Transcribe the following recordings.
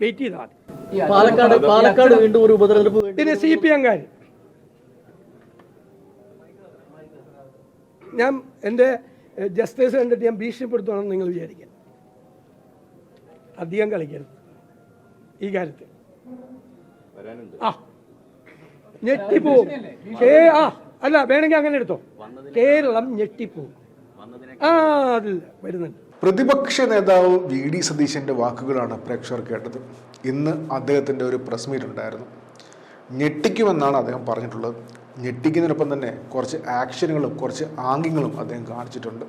Wait ചെയ്താൽ പാലക്കാട് പാലക്കാട് വീണ്ടും ഒരു ഉപതെരഞ്ഞെടുപ്പ് പിന്നെ സി പി എംകാർ ഞാൻ എന്റെ ജസ്റ്റിസ് കണ്ടിട്ട് ഞാൻ ഭീഷണിപ്പെടുത്തുവാണെന്ന് നിങ്ങൾ വിചാരിക്കാം അധികം കളിക്കരുത്. ഈ കാര്യത്തിൽ. ആ. ഞെട്ടിപ്പോവും. ആ അല്ല വേണമെങ്കിൽ അങ്ങനെ എടുത്തോ. കേരളം ഞെട്ടിപ്പോവും. ആ അതില്ല. വരുന്നുണ്ട്. പ്രതിപക്ഷ നേതാവ് വി ഡി സതീശന്റെ വാക്കുകളാണ് പ്രേക്ഷകർ കേട്ടത്. ഇന്ന് അദ്ദേഹത്തിന്റെ ഒരു പ്രസ് മീറ്റ് ഉണ്ടായിരുന്നു. ഞെട്ടിക്കുമെന്നാണ് അദ്ദേഹം പറഞ്ഞിട്ടുള്ളത്. ഞെട്ടിക്കുന്നതിനൊപ്പം തന്നെ കുറച്ച് ആക്ഷനുകളും കുറച്ച് ആംഗ്യങ്ങളും അദ്ദേഹം കാണിച്ചിട്ടുണ്ട്.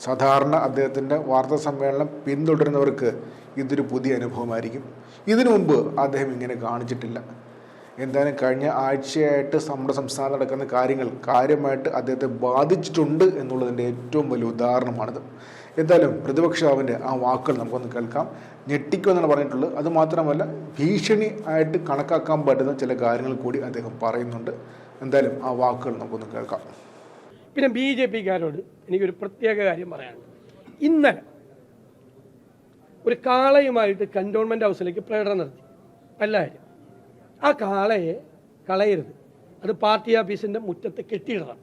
സാധാരണ അദ്ദേഹത്തിന്റെ വാർത്താ സമ്മേളനം പിന്തുടരുന്നവർക്ക് ഇതൊരു പുതിയ അനുഭവമായിരിക്കും. ഇതിനു മുമ്പ് അദ്ദേഹം ഇങ്ങനെ കാണിച്ചിട്ടില്ല. എന്തായാലും കഴിഞ്ഞ ആഴ്ചയായിട്ട് നമ്മുടെ സംസ്ഥാനത്ത് നടക്കുന്ന കാര്യങ്ങൾ കാര്യമായിട്ട് അദ്ദേഹത്തെ ബാധിച്ചിട്ടുണ്ട് എന്നുള്ളതിന്റെ ഏറ്റവും വലിയ ഉദാഹരണമാണിത്. എന്തായാലും പ്രതിപക്ഷ നേതാവിന്റെ ആ വാക്കുകൾ നമുക്കൊന്ന് കേൾക്കാം. ഞെട്ടിക്കുമെന്നാണ് പറഞ്ഞിട്ടുള്ളത്. അതുമാത്രമല്ല ഭീഷണി ആയിട്ട് കണക്കാക്കാൻ പറ്റുന്ന ചില കാര്യങ്ങൾ കൂടി അദ്ദേഹം പറയുന്നുണ്ട്. എന്തായാലും ആ വാക്കുകൾ നമുക്കൊന്ന് കേൾക്കാം. പിന്നെ ബി ജെ പിക്കാരോട് എനിക്കൊരു പ്രത്യേക കാര്യം പറയാനുണ്ട്. ഇന്നലെ ഒരു കാളയുമായിട്ട് കണ്ടോൺമെന്റ് ഹൗസിലേക്ക് പ്രകടനം നടത്തി. എല്ലാവരും. ആ കാളയെ കളയരുത്. അത് പാർട്ടി ഓഫീസിന്റെ മുറ്റത്ത് കെട്ടിയിടണം.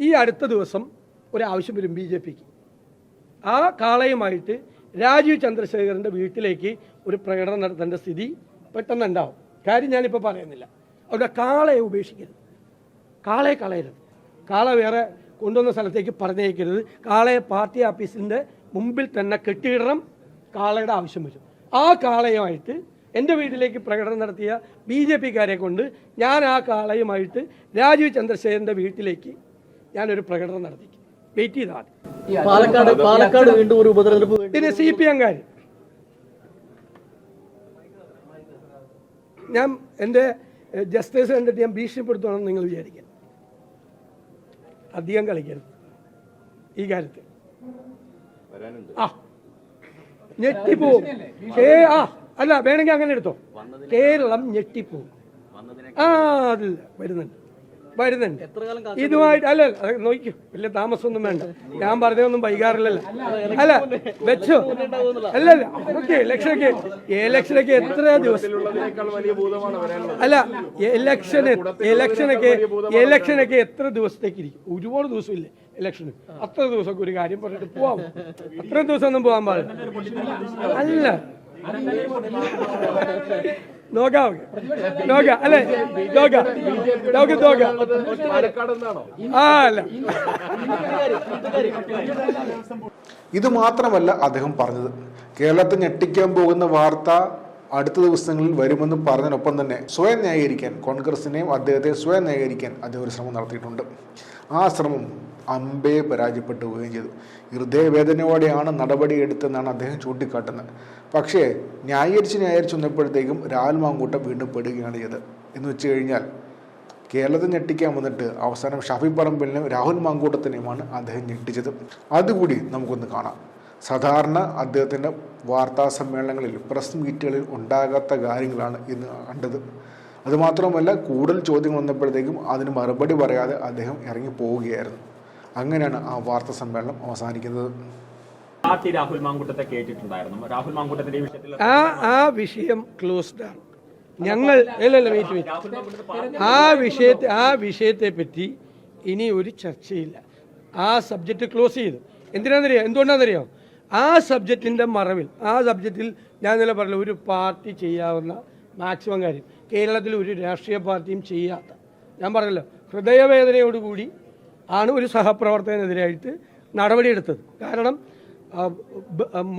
ഈ അടുത്ത ദിവസം ഒരാവശ്യം വരും ബി ജെ പിക്ക്. ആ കാളയുമായിട്ട് രാജീവ് ചന്ദ്രശേഖരന്റെ വീട്ടിലേക്ക് ഒരു പ്രകടനം നടത്തേണ്ട സ്ഥിതി പെട്ടെന്ന് ഉണ്ടാവും കാര്യം ഞാനിപ്പോൾ പറയുന്നില്ല. അവിടെ കാളയെ ഉപേക്ഷിക്കരുത്. കാളയെ കളയരുത്. കാള വേറെ കൊണ്ടുവന്ന സ്ഥലത്തേക്ക് പറഞ്ഞേക്കരുത് കാളയെ പാർട്ടി ഓഫീസിന്റെ മുമ്പിൽ തന്നെ കെട്ടിയിടണം. കാളയുടെ ആവശ്യം വരും. ആ കാളയുമായിട്ട് എന്റെ വീട്ടിലേക്ക് പ്രകടനം നടത്തിയ ബി ജെ പിക്കാരെ കൊണ്ട് ഞാൻ ആ കാളയുമായിട്ട് രാജീവ് ചന്ദ്രശേഖരന്റെ വീട്ടിലേക്ക് ഞാനൊരു പ്രകടനം നടത്തിക്കും വെയിറ്റ് ചെയ്താൽ പാലക്കാട് പാലക്കാട് വീണ്ടും ഒരു ഉപതെരഞ്ഞെടുപ്പ് പിന്നെ സി പി എംകാർ ഞാൻ എന്റെ ജസ്റ്റിസ് കണ്ടിട്ട് ഞാൻ ഭീഷണിപ്പെടുത്തുവാണെന്ന് നിങ്ങൾ വിചാരിക്കാം അധികം കളിക്കരുത്. ഈ കാര്യത്തിൽ. ആ. ഞെട്ടിപ്പോവും. ഏ ആ. അല്ല വേണമെങ്കിൽ അങ്ങനെ എടുത്തോ. കേരളം ഞെട്ടിപ്പോവും. ആ അതില്ല. വരുന്നുണ്ട്. വരുന്നുണ്ട്. ഇതുമായിട്ട് അല്ല അല്ല, അത് വലിയ താമസമൊന്നും വേണ്ട. ഞാൻ പറഞ്ഞതൊന്നും വൈകാറില്ലല്ലോ അല്ല വെച്ചോ. അല്ല അല്ല അതൊക്കെ ഇലക്ഷനൊക്കെ ഇലക്ഷനൊക്കെ എത്ര ദിവസം? അല്ല ഇലക്ഷൻ ഇലക്ഷനൊക്കെ ഇലക്ഷനൊക്കെ എത്ര ദിവസത്തേക്ക് ഇരിക്കും? ഒരുപാട് ദിവസം ഇല്ലേ ഇലക്ഷന്. അത്ര ദിവസമൊക്കെ ഒരു കാര്യം പറഞ്ഞിട്ട് പോവാം. അത്ര ദിവസം ഒന്നും പോകാൻ പാടില്ല. അല്ല. അല്ലേ? ആ അല്ല. ഇത് മാത്രമല്ല അദ്ദേഹം പറഞ്ഞത്. കേരളത്തെ ഞെട്ടിക്കാൻ പോകുന്ന വാർത്ത അടുത്ത ദിവസങ്ങളിൽ വരുമെന്ന് പറഞ്ഞതിനൊപ്പം തന്നെ സ്വയം ന്യായീകരിക്കാൻ കോൺഗ്രസിനെയും അദ്ദേഹത്തെ സ്വയം ന്യായീകരിക്കാൻ അദ്ദേഹം ഒരു ശ്രമം നടത്തിയിട്ടുണ്ട്. ആ ശ്രമം അമ്പേ പരാജയപ്പെട്ടു പോവുകയും ചെയ്തു. ഹൃദയവേദനയോടെയാണ് നടപടി എടുത്തതെന്നാണ് അദ്ദേഹം ചൂണ്ടിക്കാട്ടുന്നത്. പക്ഷേ ന്യായീകരിച്ച് ന്യായീകരിച്ച് വന്നപ്പോഴത്തേക്കും രാൽമാങ്കൂട്ടം വീണ്ടും പെടുകയാണ് ചെയ്തത്. എന്ന് വെച്ച് കഴിഞ്ഞാൽ കേരളത്തെ ഞെട്ടിക്കാൻ വന്നിട്ട് അവസാനം ഷാഫി പറമ്പിലിനും രാഹുൽ മാങ്കൂട്ടത്തിനെയുമാണ് അദ്ദേഹം ഞെട്ടിച്ചത്. അതുകൂടി നമുക്കൊന്ന് കാണാം. സാധാരണ അദ്ദേഹത്തിന്റെ വാർത്താ സമ്മേളനങ്ങളിൽ പ്രസ് മീറ്റുകളിൽ ഉണ്ടാകാത്ത കാര്യങ്ങളാണ് ഇന്ന് കണ്ടത്. അതുമാത്രമല്ല കൂടുതൽ ചോദ്യങ്ങൾ വന്നപ്പോഴത്തേക്കും അതിന് മറുപടി പറയാതെ അദ്ദേഹം ഇറങ്ങി പോവുകയായിരുന്നു അങ്ങനെയാണ് ആ വാർത്താ സമ്മേളനം അവസാനിക്കുന്നത്. പാർട്ടി രാഹുൽ മാങ്കുട്ടത്തെ കേട്ടിട്ടുണ്ടായിരുന്നു. രാഹുൽ മാങ്കുട്ടത്തിന്റെ വിഷയത്തിൽ ആ ആ വിഷയം ക്ലോസ്ഡ് ആണ്. ഞങ്ങൾ അല്ലല്ല വെയിറ്റ് വെയിറ്റ് ആ വിഷയത്തെ ആ വിഷയത്തെ പറ്റി ഇനി ഒരു ചർച്ചയില്ല. ആ സബ്ജക്റ്റ് ക്ലോസ് ചെയ്തു. എന്തിനാണെന്നറിയോ? എന്തുകൊണ്ടാണെന്നറിയോ? ആ സബ്ജക്റ്റിന്റെ മറവിൽ ആ സബ്ജക്റ്റിൽ ഞാൻ ഇന്നലെ പറഞ്ഞു ഒരു പാർട്ടി ചെയ്യാവുന്ന മാക്സിമം കാര്യം. കേരളത്തിൽ ഒരു രാഷ്ട്രീയ പാർട്ടിയും ചെയ്യാത്ത. ഞാൻ പറഞ്ഞല്ലോ ഹൃദയവേദനയോടുകൂടി ആണ് ഒരു സഹപ്രവർത്തകനെതിരായിട്ട് നടപടിയെടുത്തത്. കാരണം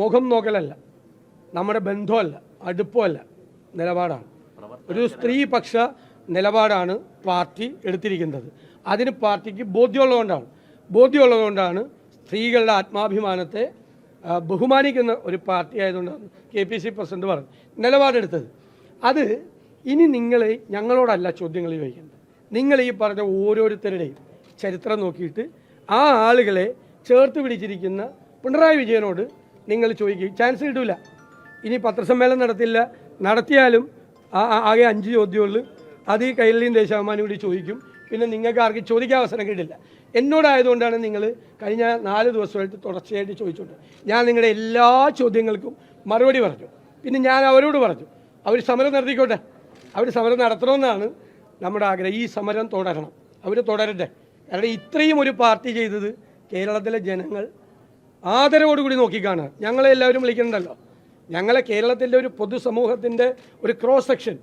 മുഖം നോക്കലല്ല. നമ്മുടെ ബന്ധമല്ല അടുപ്പമല്ല നിലപാടാണ്. ഒരു സ്ത്രീപക്ഷ നിലപാടാണ് പാർട്ടി എടുത്തിരിക്കുന്നത്. അതിന് പാർട്ടിക്ക് ബോധ്യമുള്ളതുകൊണ്ടാണ്. ബോധ്യമുള്ളതുകൊണ്ടാണ് സ്ത്രീകളുടെ ആത്മാഭിമാനത്തെ ബഹുമാനിക്കുന്ന ഒരു പാർട്ടി ആയതുകൊണ്ടാണ് കെ പി സി പ്രസിഡന്റ് പറഞ്ഞു നിലപാടെടുത്തത്. അത് ഇനി നിങ്ങൾ ഞങ്ങളോടല്ല ചോദ്യങ്ങൾ ചോദിക്കേണ്ടത്. നിങ്ങൾ ഈ പറഞ്ഞ ഓരോരുത്തരുടെയും ചരിത്രം നോക്കിയിട്ട് ആ ആളുകളെ ചേർത്ത് പിടിച്ചിരിക്കുന്ന പിണറായി വിജയനോട് നിങ്ങൾ ചോദിക്കും ചാൻസ് കിട്ടില്ല ഇനി പത്രസമ്മേളനം നടത്തില്ല. നടത്തിയാലും ആ ആകെ അഞ്ച് ചോദ്യമുള്ളൂ. അത് ഈ കൈരളിയും ദേശാഭിമാനി കൂടി ചോദിക്കും. പിന്നെ നിങ്ങൾക്ക് ആർക്കും ചോദിക്കാൻ അവസരം കിട്ടില്ല. എന്നോടായതുകൊണ്ടാണ് നിങ്ങൾ കഴിഞ്ഞ നാല് ദിവസമായിട്ട് തുടർച്ചയായിട്ട് ചോദിച്ചുകൊണ്ട് ഞാൻ നിങ്ങളുടെ എല്ലാ ചോദ്യങ്ങൾക്കും മറുപടി പറഞ്ഞു. പിന്നെ ഞാൻ അവരോട് പറഞ്ഞു. അവർ സമരം നടത്തിക്കോട്ടെ. അവർ സമരം നടത്തണമെന്നാണ് നമ്മുടെ ആഗ്രഹം. ഈ സമരം തുടരണം. അവർ തുടരട്ടെ. കാരണം ഇത്രയും ഒരു പാർട്ടി ചെയ്തത് കേരളത്തിലെ ജനങ്ങൾ ആദരവോടുകൂടി നോക്കിക്കാണ് ഞങ്ങളെ എല്ലാവരും വിളിക്കുന്നുണ്ടല്ലോ. ഞങ്ങളെ കേരളത്തിന്റെ ഒരു പൊതുസമൂഹത്തിന്റെ ഒരു ക്രോസ് സെക്ഷൻ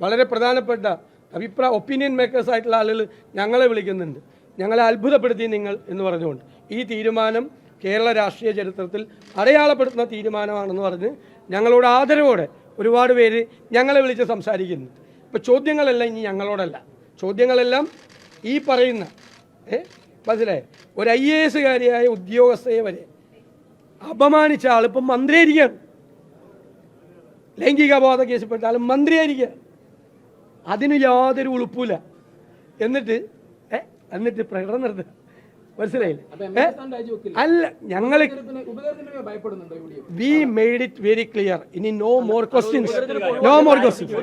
വളരെ പ്രധാനപ്പെട്ട അഭിപ്രായ ഒപ്പീനിയൻ മേക്കേഴ്സ് ആയിട്ടുള്ള ആളുകൾ ഞങ്ങളെ വിളിക്കുന്നുണ്ട്. ഞങ്ങളെ അത്ഭുതപ്പെടുത്തി നിങ്ങൾ എന്ന് പറഞ്ഞുകൊണ്ട്. ഈ തീരുമാനം കേരള രാഷ്ട്രീയ ചരിത്രത്തിൽ അടയാളപ്പെടുത്തുന്ന തീരുമാനമാണെന്ന് പറഞ്ഞ് ഞങ്ങളോട് ആദരവോടെ ഒരുപാട് പേര് ഞങ്ങളെ വിളിച്ച് സംസാരിക്കുന്നു. ഇപ്പോൾ ചോദ്യങ്ങളെല്ലാം ഇനി ഞങ്ങളോടല്ല. ചോദ്യങ്ങളെല്ലാം ഈ പറയുന്ന ഏ? മനസ്സിലായി? ഒരു ഐ എ എസുകാരിയായ ഉദ്യോഗസ്ഥയെ വരെ അപമാനിച്ച ആൾ ഇപ്പം മന്ത്രിയായിരിക്കുകയാണ്. ലൈംഗികബോധ കേസിൽപ്പെട്ട ആൾ മന്ത്രിയായിരിക്കുകയാണ്. അതിന് യാതൊരു ഉളുപ്പില്ല എന്നിട്ട് ഏ? എന്നിട്ട് പ്രകടനം നടത്തുക. മനസ്സിലായില്ലേ? അല്ല ഞങ്ങൾ we made it very clear. ഇനി no more questions no more questions